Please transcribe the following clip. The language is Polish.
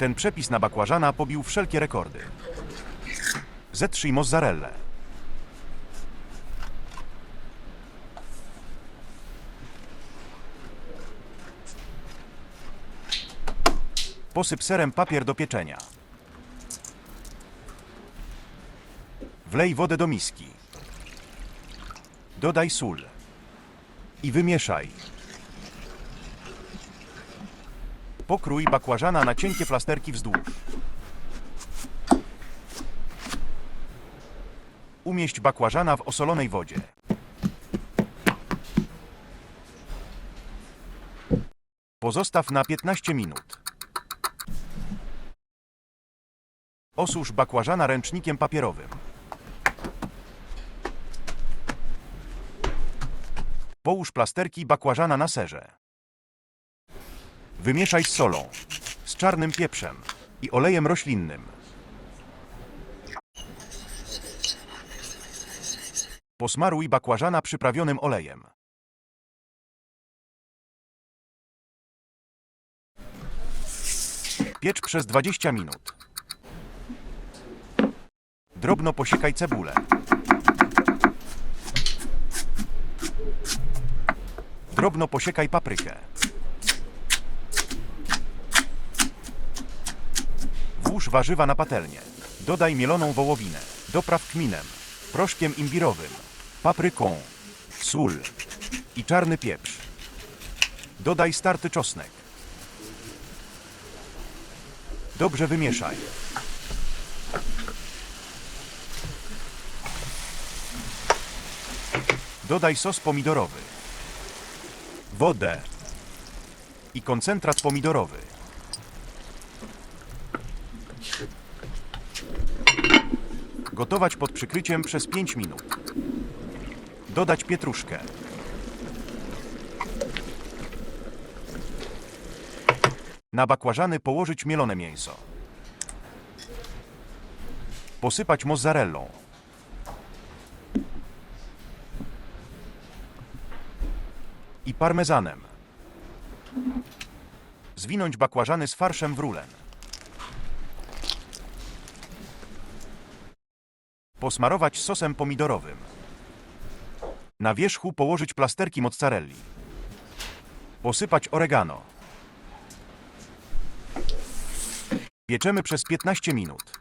Ten przepis na bakłażana pobił wszelkie rekordy. Zetrzyj mozzarellę. Posyp serem papier do pieczenia. Wlej wodę do miski. Dodaj sól. I wymieszaj. Pokrój bakłażana na cienkie plasterki wzdłuż. Umieść bakłażana w osolonej wodzie. Pozostaw na 15 minut. Osusz bakłażana ręcznikiem papierowym. Połóż plasterki bakłażana na serze. Wymieszaj z solą, z czarnym pieprzem i olejem roślinnym. Posmaruj bakłażana przyprawionym olejem. Piecz przez 20 minut. Drobno posiekaj cebulę. Drobno posiekaj paprykę. Włóż warzywa na patelnię. Dodaj mieloną wołowinę. Dopraw kminem, proszkiem imbirowym, papryką, sól i czarny pieprz. Dodaj starty czosnek. Dobrze wymieszaj. Dodaj sos pomidorowy, wodę i koncentrat pomidorowy. Gotować pod przykryciem przez 5 minut. Dodać pietruszkę. Na bakłażany położyć mielone mięso. Posypać mozzarellą. I parmezanem. Zwinąć bakłażany z farszem w rulen. Posmarować sosem pomidorowym. Na wierzchu położyć plasterki mozzarelli. Posypać oregano. Pieczemy przez 15 minut.